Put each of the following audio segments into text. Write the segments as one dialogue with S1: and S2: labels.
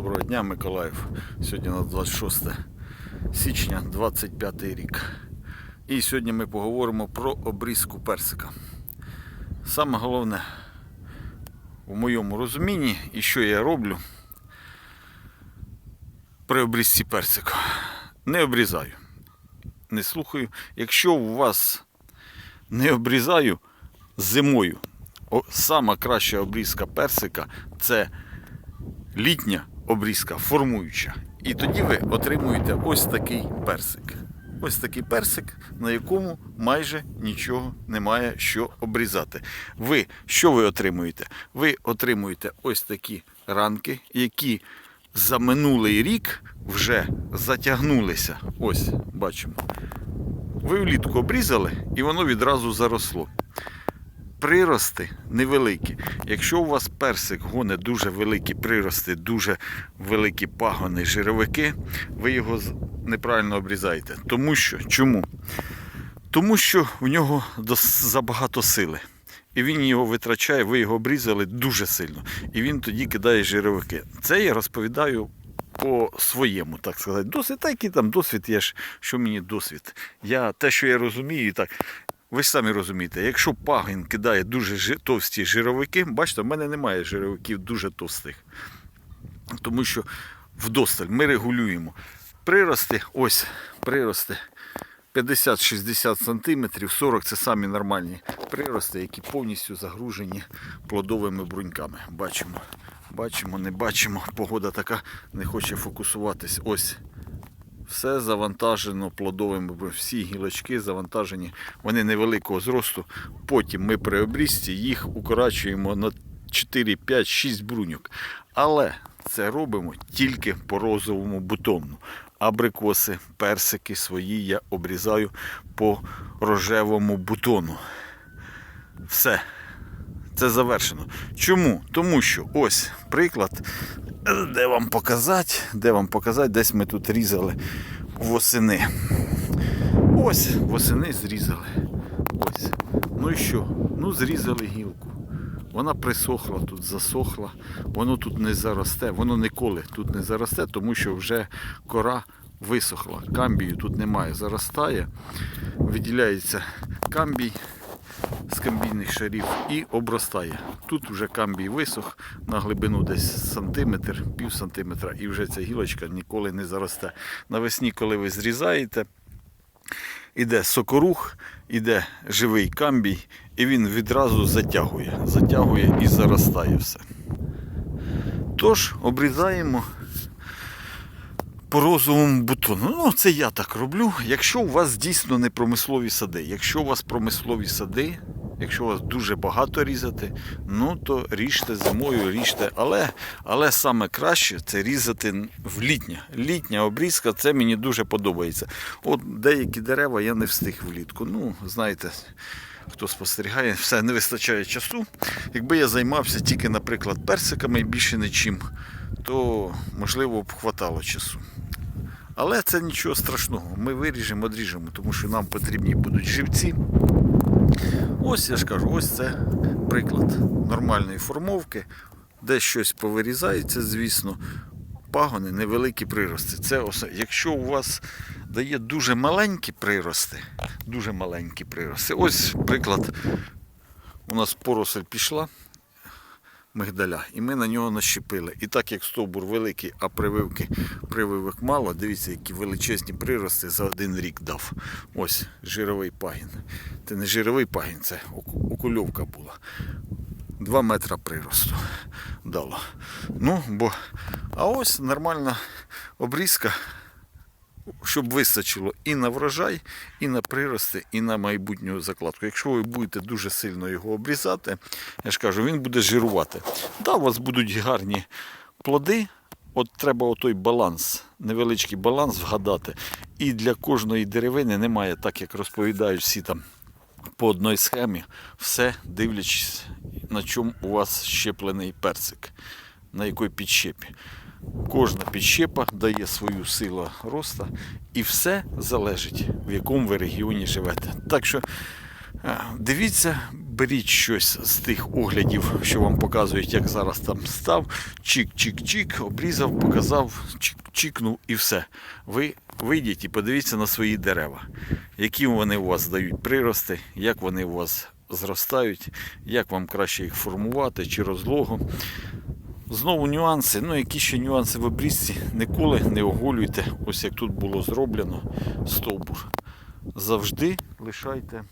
S1: Доброго дня, Миколаїв. Сьогодні у нас 26 січня, 25 рік. І сьогодні ми поговоримо про обрізку персика. Саме головне у моєму розумінні і що я роблю при обрізці персика. Не обрізаю, не слухаю. Якщо у вас не обрізаю зимою, сама краща обрізка персика це літня обрізка формуюча. І тоді ви отримуєте ось такий персик. Ось такий персик, на якому майже нічого немає що обрізати. Ви що ви отримуєте? Ви отримуєте ось такі ранки, які за минулий рік вже затягнулися. Ось, бачимо. Ви влітку обрізали і воно відразу заросло прирости невеликі. Якщо у вас персик гоне дуже великі прирости, дуже великі пагони, жировики, ви його неправильно обрізаєте. Тому що чому? Тому що в нього забагато сили. І він його витрачає, ви його обрізали дуже сильно. І він тоді кидає жировики. Це я розповідаю по своєму, так сказати. Досвід, та який там досвід, ж, що мені досвід. Я, те, що я розумію, і так. Ви ж самі розумієте, якщо пагін кидає дуже товсті жировики, бачите, в мене немає жировиків дуже товстих. Тому що вдосталь ми регулюємо. Прирости, ось прирости 50-60 см, 40 це самі нормальні прирости, які повністю загружені плодовими бруньками. Бачимо, бачимо, не бачимо. Погода така не хоче фокусуватись. Ось все завантажено плодовими, всі гілочки завантажені, вони невеликого зросту. Потім ми при обрізці їх укорачуємо на 4, 5, 6 бруньок. Але це робимо тільки по розовому бутону. Абрикоси, персики свої я обрізаю по рожевому бутону. Все. Це завершено. Чому? Тому що ось приклад, де вам показати, де вам показати, десь ми тут різали восени. Ось восени зрізали. Ось. Ну і що? Ну, зрізали гілку. Вона присохла тут, засохла, воно тут не заросте, воно ніколи тут не заросте, тому що вже кора висохла. Камбію тут немає, заростає, виділяється камбій з камбійних шарів і обростає. Тут вже камбій висох на глибину десь сантиметр, пів сантиметра, і вже ця гілочка ніколи не заросте. Навесні, коли ви зрізаєте, іде сокорух, іде живий камбій, і він відразу затягує. Затягує і заростає все. Тож обрізаємо по розовому бутону. Ну, це я так роблю. Якщо у вас дійсно не промислові сади, якщо у вас промислові сади, якщо у вас дуже багато різати, ну то ріжте зимою, ріжте. Але, але саме краще це різати в літня. Літня обрізка, це мені дуже подобається. От деякі дерева я не встиг влітку. Ну, знаєте. Хто спостерігає, все не вистачає часу. Якби я займався тільки, наприклад, персиками і більше нічим, то можливо б хватало часу. Але це нічого страшного. Ми виріжемо, одріжемо, тому що нам потрібні будуть живці. Ось я ж кажу, ось це приклад нормальної формовки, де щось повирізається, звісно. Пагони, невеликі прирости. Це осе. Якщо у вас дає дуже маленькі прирости, дуже маленькі прирости. Ось приклад. У нас поросль пішла мигдаля, і ми на нього нащепили. І так як стовбур великий, а прививки, прививок мало, дивіться, які величезні прирости за один рік дав. Ось жировий пагін. Це не жировий пагін, це окульовка була. Два метра приросту дало. Ну, бо, а ось нормальна обрізка, щоб вистачило і на врожай, і на прирости, і на майбутню закладку. Якщо ви будете дуже сильно його обрізати, я ж кажу, він буде жирувати. Да, у вас будуть гарні плоди. От треба отой баланс, невеличкий баланс вгадати. І для кожної деревини немає, так як розповідають всі там по одній схемі, все дивлячись, на чому у вас щеплений персик, на якій підщепі. Кожна підщепа дає свою силу росту, і все залежить, в якому ви регіоні живете. Так що Е, Дивіться, беріть щось з тих оглядів, що вам показують, як зараз там став. Чик-чик-чик, обрізав, показав, чик-чикнув і все. Ви вийдіть і подивіться на свої дерева, які вони у вас дають прирости, як вони у вас зростають, як вам краще їх формувати чи розлогом. Знову нюанси. Ну, які ще нюанси в обрізці, ніколи не оголюйте, ось як тут було зроблено стовбур. Завжди лишайте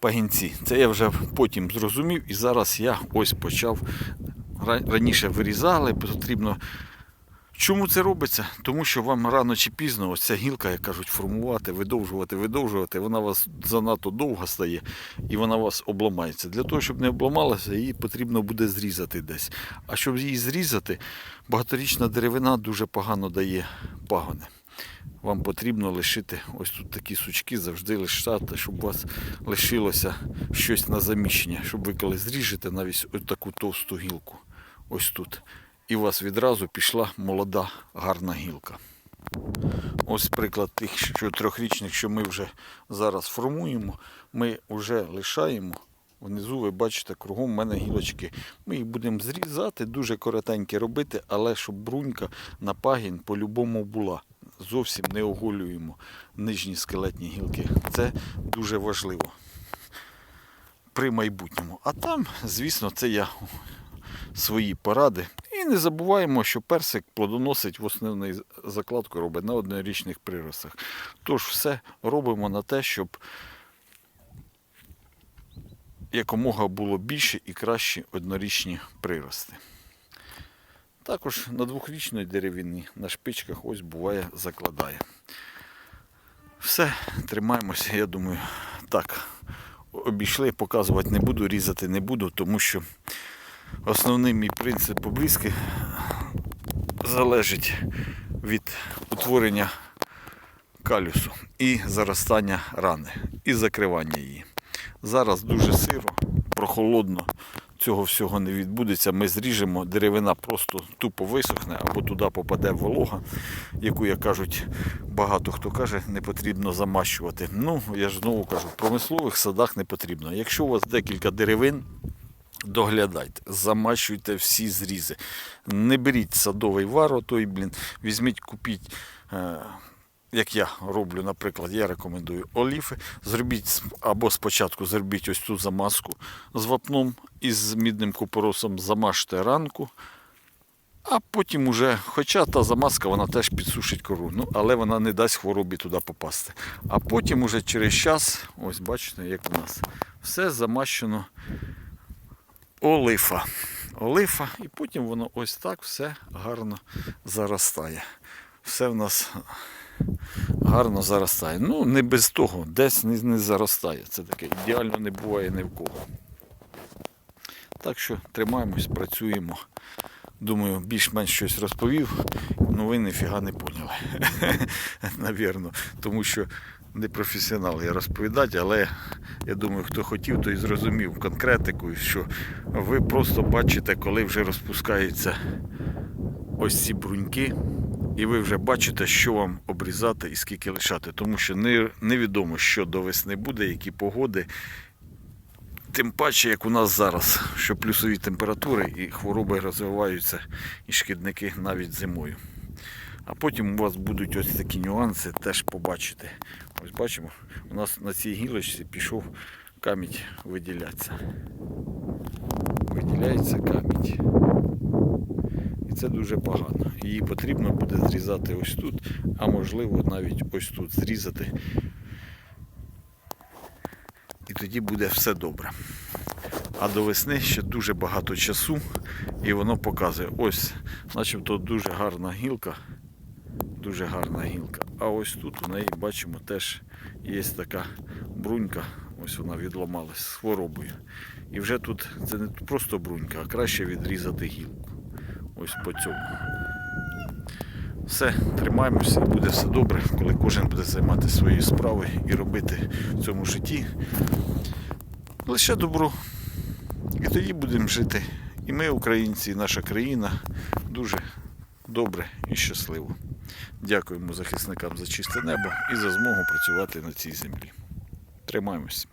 S1: пагінці. Це я вже потім зрозумів і зараз я ось почав. Раніше вирізали, потрібно. Чому це робиться? Тому що вам рано чи пізно ось ця гілка, як кажуть, формувати, видовжувати, видовжувати, вона вас занадто довга стає і вона вас обламається. Для того, щоб не обламалася, її потрібно буде зрізати десь. А щоб її зрізати, багаторічна деревина дуже погано дає пагони. Вам потрібно лишити ось тут такі сучки, завжди лишати, щоб у вас лишилося щось на заміщення, щоб ви коли зріжете навіть ось таку товсту гілку, ось тут. І у вас відразу пішла молода гарна гілка. Ось приклад тих що трьохрічних, що ми вже зараз формуємо. Ми вже лишаємо. Внизу ви бачите, кругом в мене гілочки. Ми їх будемо зрізати, дуже коротенькі робити, але щоб брунька на пагінь по-любому була. Зовсім не оголюємо нижні скелетні гілки. Це дуже важливо при майбутньому. А там, звісно, це я свої поради. І не забуваємо, що персик плодоносить в основний закладку робить на однорічних приростах. Тож все робимо на те, щоб якомога було більше і кращі однорічні прирости. Також на двохрічній деревині на шпичках ось буває закладає. Все, тримаємося, я думаю, так. Обійшли, показувати не буду, різати не буду, тому що основний мій принцип обрізки залежить від утворення калюсу і заростання рани, і закривання її. Зараз дуже сиро, прохолодно, цього всього не відбудеться. Ми зріжемо, деревина просто тупо висохне або туди попаде волога, яку, як кажуть, багато хто каже, не потрібно замащувати. Ну, я ж знову кажу, в промислових садах не потрібно. Якщо у вас декілька деревин, Доглядайте, замащуйте всі зрізи. Не беріть садовий вар, той, блін, візьміть, купіть, е, як я роблю, наприклад, я рекомендую оліфи. Зробіть або спочатку зробіть ось цю замазку з вапном і з мідним купоросом замажте ранку. А потім уже, хоча та замазка вона теж підсушить кору, ну, але вона не дасть хворобі туди попасти. А потім уже через час, ось бачите, як у нас, все замащено олифа. Олифа, і потім воно ось так все гарно заростає. Все в нас гарно заростає. Ну, не без того, десь не, заростає. Це таке ідеально не буває ні в кого. Так що тримаємось, працюємо. Думаю, більш-менш щось розповів, ну ви ніфіга не поняли. Навірно. Тому що не професіонал я розповідати, але я думаю, хто хотів, той зрозумів конкретику, що ви просто бачите, коли вже розпускаються ось ці бруньки, і ви вже бачите, що вам обрізати і скільки лишати. Тому що невідомо, що до весни буде, які погоди. Тим паче, як у нас зараз, що плюсові температури і хвороби розвиваються, і шкідники навіть зимою. А потім у вас будуть ось такі нюанси, теж побачите. Ось бачимо, у нас на цій гілочці пішов камінь виділятися. Виділяється камінь. І це дуже погано. Її потрібно буде зрізати ось тут, а можливо навіть ось тут зрізати. І тоді буде все добре. А до весни ще дуже багато часу, і воно показує. Ось, начебто дуже гарна гілка. Дуже гарна гілка. А ось тут у неї бачимо теж є така брунька. Ось вона відламалась з хворобою. І вже тут це не просто брунька, а краще відрізати гілку. Ось по цьому. Все, тримаємося, буде все добре, коли кожен буде займатися своєю справою і робити в цьому житті лише добро. І тоді будемо жити. І ми, українці, і наша країна дуже добре і щасливо. Дякуємо захисникам за чисте небо і за змогу працювати на цій землі. Тримаємось.